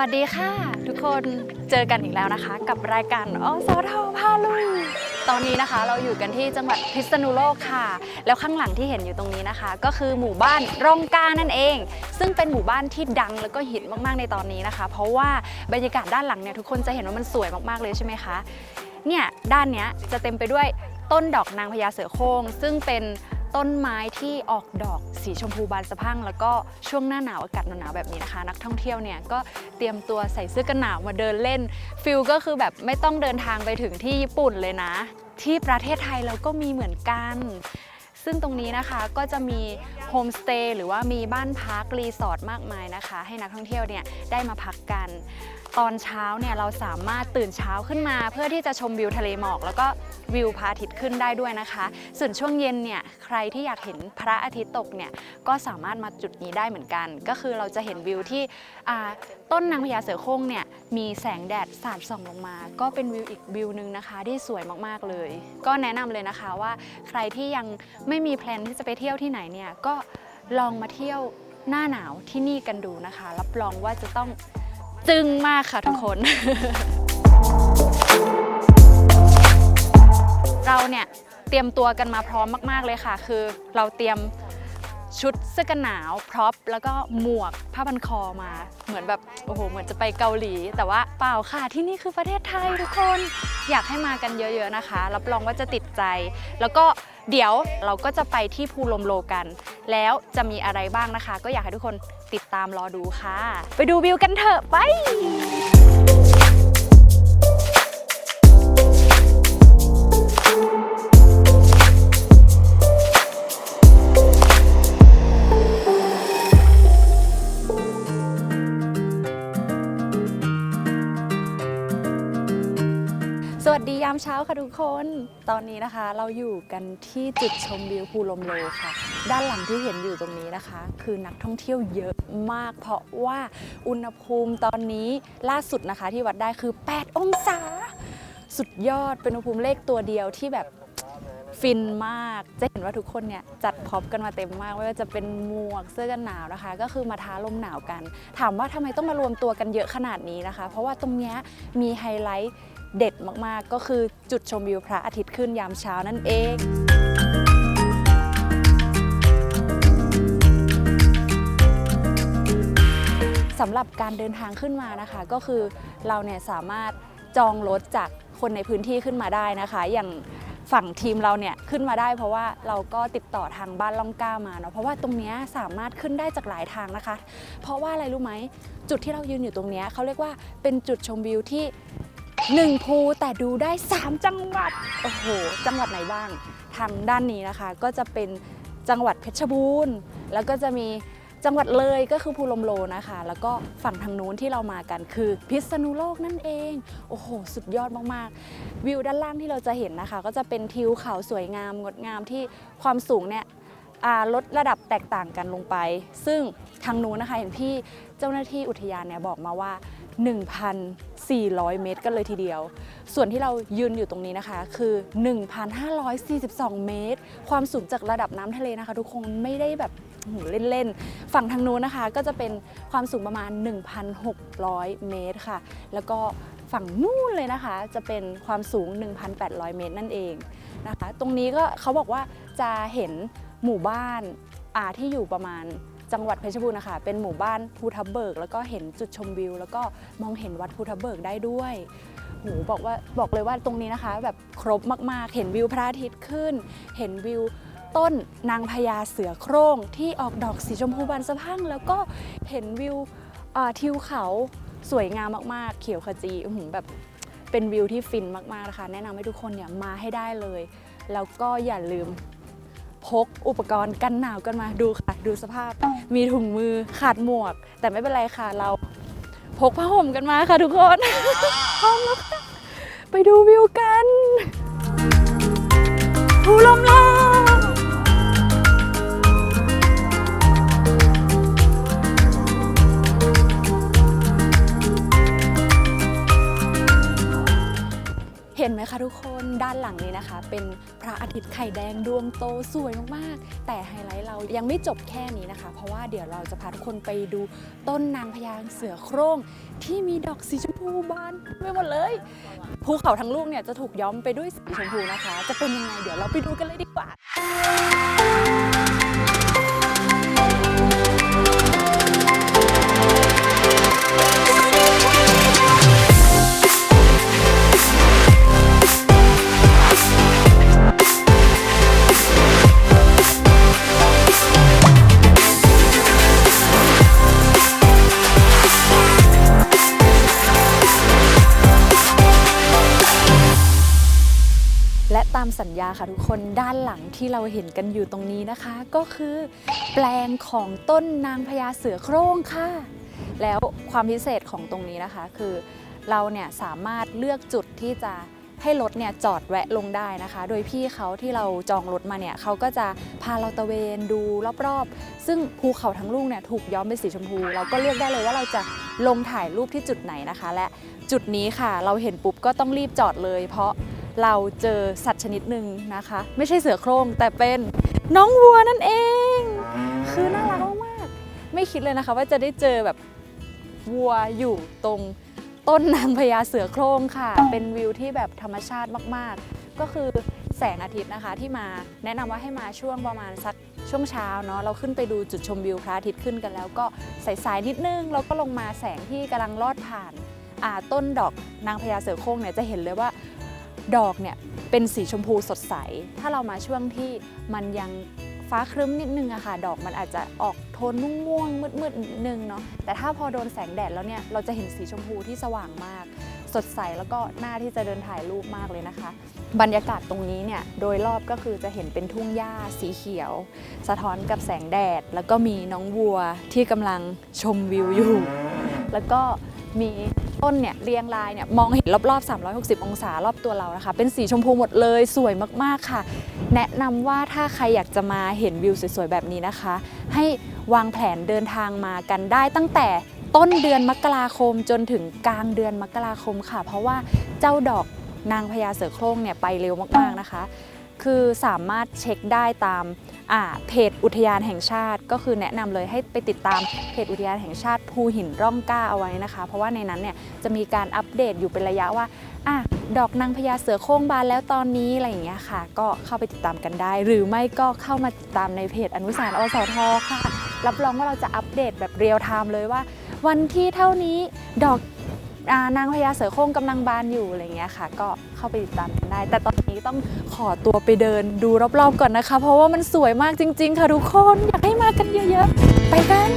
วัสดีค่ะ ทุกคนเจอกันอีกแล้วนะคะ กับรายการอสทพาลุยตอนนี้นะคะเราอยู่กันที่จังหวัดพิษณุโลกค่ะ แล้วข้างหลังที่เห็นอยู่ตรงนี้นะคะ ก็คือหมู่บ้านร่องกานั่นเอง ซึ่งเป็นหมู่บ้านที่ดังแล้วก็ฮิตมาก ๆ ในตอนนี้นะคะ เพราะว่าบรรยากาศด้านหลังเนี่ยทุกคนจะเห็นว่ามันสวยมากๆเลยใช่ไหมคะเนี่ยด้านเนี้ยจะเต็มไปด้วยต้นดอกนางพญาเสือโคร่งซึ่งเป็น ต้นไม้ที่ออกดอกสีชมพูบานสะพั่ง แล้วก็ช่วงหน้าหนาวอากาศหนาวๆแบบนี้นะคะ นักท่องเที่ยวเนี่ยก็เตรียมตัวใส่เสื้อกันหนาวมาเดินเล่นฟิลก็คือแบบไม่ต้องเดินทางไปถึงที่ญี่ปุ่นเลยนะ ที่ประเทศไทยเราก็มีเหมือนกัน ซึ่งตรงนี้นะคะก็จะมีโฮมสเตย์หรือว่ามีบ้านพักรีสอร์ทมากมายนะคะ ให้นักท่องเที่ยวเนี่ยได้มาพักกัน ตอนเช้าเนี่ยเราสามารถตื่นเช้าขึ้นมา เพื่อที่จะชมวิวทะเลหมอก แล้วก็วิวพระอาทิตย์ขึ้นได้ด้วยนะคะ ส่วนช่วงเย็นเนี่ยใครที่อยากเห็นพระอาทิตย์ตกเนี่ยก็สามารถมาจุดนี้ได้เหมือนกัน ก็คือเราจะเห็นวิวที่ต้นนางพญาเสือโคร่งเนี่ยมีแสงแดดสาดส่องลงมา ก็เป็นวิวอีกวิวหนึ่งนะคะที่สวยมากๆเลย ก็แนะนำเลยนะคะว่าใครที่ยังไม่ไม่มีแพลนที่จะไปเที่ยวที่ไหนเนี่ยก็ลองมาเที่ยวหน้าหนาวที่นี่กันดูนะคะ รับรองว่าจะต้องจึ้งมากค่ะทุกคน เราเนี่ยเตรียมตัวกันมาพร้อมมาก ๆ เลยค่ะ คือเราเตรียมชุดเสื้อกันหนาวพร็อพแล้วก็หมวกผ้าพันคอมาเหมือนแบบโอ้โหเหมือนจะไปเกาหลี แต่ว่าเปล่าค่ะที่นี่คือประเทศไทยทุกคนอยากให้มากันเยอะ ๆนะคะ รับรองว่าจะติดใจ แล้วก็ เดี๋ยวเราก็จะไปที่ภูลมโลกัน แล้วจะมีอะไรบ้างนะคะ ก็อยากให้ทุกคนติดตามรอดูค่ะ ไปดูวิวกันเถอะไปามเช้าค่ะทุกคน ตอนนี้นะคะเราอยู่กันที่จุดชมวิวภูลมโลค่ะ ด้านหลังที่เห็นอยู่ตรงนี้นะคะ คือนักท่องเที่ยวเยอะมาก เพราะว่าอุณหภูมิตอนนี้ล่าสุดนะคะที่วัดได้คือ 8 องศา สุดยอดเป็นอุณหภูมิเลขตัวเดียวที่แบบฟินมาก จะเห็นว่าทุกคนเนี่ยจัดพร็อพกันมาเต็มมากไม่ว่าจะเป็นหมวกเสื้อกันหนาวนะคะ ก็คือมาท้าลมหนาวกัน ถามว่าทำไมต้องมารวมตัวกันเยอะขนาดนี้นะคะ เพราะว่าตรงเนี้ยมีไฮไลท์ เด็ดมากๆ ก็คือจุดชมวิวพระอาทิตย์ขึ้นยามเช้านั่นเองสำหรับการเดินทางขึ้นมานะคะ ก็คือเราเนี่ยสามารถจองรถจากคนในพื้นที่ขึ้นมาได้นะคะ อย่างฝั่งทีมเราเนี่ยขึ้นมาได้เพราะว่าเราก็ติดต่อทางบ้านล่องกล้ามาเนาะเพราะว่าตรงนี้สามารถขึ้นได้จากหลายทางนะคะ เพราะว่าอะไรรู้ไหมจุดที่เรายืนอยู่ตรงนี้เขาเรียกว่าเป็นจุดชมวิวที่ หนึ่งภูแต่ดูได้ 3 จังหวัด โอ้โห จังหวัดไหนบ้าง ทางด้านนี้นะคะ ก็จะเป็นจังหวัดเพชรบูรณ์ แล้วก็จะมีจังหวัดเลยก็คือภูลมโลนะคะ แล้วก็ฝั่งทางนู้นที่เรามากันคือพิษณุโลกนั่นเอง โอ้โห สุดยอดมากๆ วิวด้านล่างที่เราจะเห็นนะคะ ก็จะเป็นทิวเขาสวยงามงดงามที่ความสูงเนี่ยลดระดับแตกต่างกันลงไป ซึ่งทางนู้นนะคะเห็นพี่เจ้าหน้าที่อุทยานเนี่ยบอกมาว่า 1,400 เมตรกันเลยทีเดียว ส่วนที่เรายืนอยู่ตรงนี้นะคะคือ 1,542 เมตร ความสูงจากระดับน้ำทะเลนะคะ ทุกคนไม่ได้แบบเล่นๆ ฝั่งทางนู้นนะคะ ก็จะเป็นความสูงประมาณ 1,600 เมตรค่ะ แล้วก็ฝั่งนู้นเลยนะคะ จะเป็นความสูง 1,800 เมตรนั่นเองนะคะ ตรงนี้ก็เขาบอกว่าจะเห็นหมู่บ้านอ่าที่อยู่ประมาณ จังหวัดเพชรบูรณ์นะคะเป็นหมู่บ้านภูทับเบิก แล้วก็เห็นจุดชมวิว แล้วก็มองเห็นวัดภูทับเบิกได้ด้วยโหบอกว่าบอกเลยว่าตรงนี้นะคะ แบบครบมาก ๆ เห็นวิวพระอาทิตย์ขึ้น เห็นวิวต้นนางพญาเสือโคร่งที่ออกดอกสีชมพูบานสะพั่งแล้วก็เห็นวิวทิวเขาสวยงามมาก ๆ เขียวขจีหือแบบเป็นวิวที่ฟินมาก ๆ นะคะ แนะนำให้ทุกคนเนี่ยมาให้ได้เลย แล้วก็อย่าลืม พกอุปกรณ์กันหนาวกันมาดูค่ะ ดูสภาพ มีถุงมือขาดหมวก แต่ไม่เป็นไรค่ะเราพกผ้าห่มกันมาค่ะทุกคนพร้อมแล้วค่ะ ไปดูวิวกันภูลมลก คะทุกทุกคนด้านหลังนี้นะคะ เป็นพระอาทิตย์ไข่แดงดวงโตสวยมากๆ แต่ไฮไลท์เรายังไม่จบแค่นี้นะคะ เพราะว่าเดี๋ยวเราจะพาทุกคนไปดูต้นนางพญาเสือโคร่งที่มีดอกสีชมพูบานไม่หมดเลยภูเขาทั้งลูกเนี่ยจะถูกย้อมไปด้วยสีชมพูนะคะ จะเป็นยังไงเดี๋ยวเราไปดูกันเลยดีกว่า ตามสัญญาค่ะทุกคนด้านหลังที่เราเห็นกันอยู่ตรงนี้นะคะ ก็คือแปลงของต้นนางพญาเสือโคร่งค่ะ แล้วความพิเศษของตรงนี้นะคะ คือเราเนี่ยสามารถเลือกจุดที่จะให้รถเนี่ยจอดแวะลงได้นะคะ โดยพี่เขาที่เราจองรถมาเนี่ยเขาก็จะพาเราตะเวนดูรอบๆ ซึ่งภูเขาทั้งลูกเนี่ยถูกย้อมเป็นสีชมพู เราก็เลือกได้เลยว่าเราจะลงถ่ายรูปที่จุดไหนนะคะ และจุดนี้ค่ะ เราเห็นปุ๊บก็ต้องรีบจอดเลย เพราะ เราเจอสัตว์ชนิดหนึ่งนะคะ ไม่ใช่เสือโคร่งแต่เป็นน้องวัวนั่นเอง คือน่ารักมากๆไม่คิดเลยนะคะ ว่าจะได้เจอแบบวัวอยู่ตรงต้นนางพญาเสือโคร่งค่ะ เป็นวิวที่แบบธรรมชาติมากๆ ก็คือแสงอาทิตย์นะคะที่มาแนะนำว่าให้มาช่วงประมาณสักช่วงเช้าเนาะเราขึ้นไปดูจุดชมวิวพระอาทิตย์ขึ้นกันแล้วก็สายๆนิดนึงเราก็ลงมาแสงที่กำลังลอดผ่านอ่าต้นดอกนางพญาเสือโคร่งเนี่ยจะเห็นเลยว่า ดอกเนี่ยเป็นสีชมพูสดใส ถ้าเรามาช่วงที่มันยังฟ้าครึ้มนิดนึงอะค่ะ ดอกมันอาจจะออกโทนม่วงๆมืดๆนิดนึงเนาะ แต่ถ้าพอโดนแสงแดดแล้วเนี่ย เราจะเห็นสีชมพูที่สว่างมาก สดใสแล้วก็น่าที่จะเดินถ่ายรูปมากเลยนะคะ บรรยากาศตรงนี้เนี่ย โดยรอบก็คือจะเห็นเป็นทุ่งหญ้าสีเขียว สะท้อนกับแสงแดด แล้วก็มีน้องวัวที่กำลังชมวิวอยู่ แล้วก็ มีต้นเนี่ยเรียงรายเนี่ยมองเห็นรอบๆ 360 องศารอบตัวเรานะคะ เป็นสีชมพูหมดเลยสวยมากๆค่ะ แนะนำว่าถ้าใครอยากจะมาเห็นวิวสวยๆ แบบนี้นะคะ ให้วางแผนเดินทางมากันได้ตั้งแต่ต้นเดือนมกราคมจนถึงกลางเดือนมกราคมค่ะ เพราะว่าเจ้าดอกนางพญาเสือโคร่งเนี่ยไปเร็วมากๆนะคะ คือสามารถเช็คได้ตามเพจอุทยานแห่งชาติ ก็คือแนะนำเลยให้ไปติดตามเพจอุทยานแห่งชาติภูหินร่องกล้าเอาไว้นะคะ เพราะว่าในนั้นเนี่ยจะมีการอัปเดตอยู่เป็นระยะว่าอดอกนางพญาเสือโครงบานแล้วตอนนี้อะไรอย่างเงี้ยค่ะ ก็เข้าไปติดตามกันได้ หรือไม่ก็เข้ามาติดตามในเพจอนุสารอสทค่ะ รับรองว่าเราจะอัปเดตแบบเรียลไทม์เลยว่า วันที่เท่านี้ดอก นางพญาเสือโคร่งกำลังบานอยู่อะไรเงี้ยค่ะ ก็เข้าไปติดตามกันได้ แต่ตอนนี้ต้องขอตัวไปเดินดูรอบๆก่อนนะคะ เพราะว่ามันสวยมากจริง ๆ ค่ะทุกคนอยากให้มากันเยอะๆ ไปกัน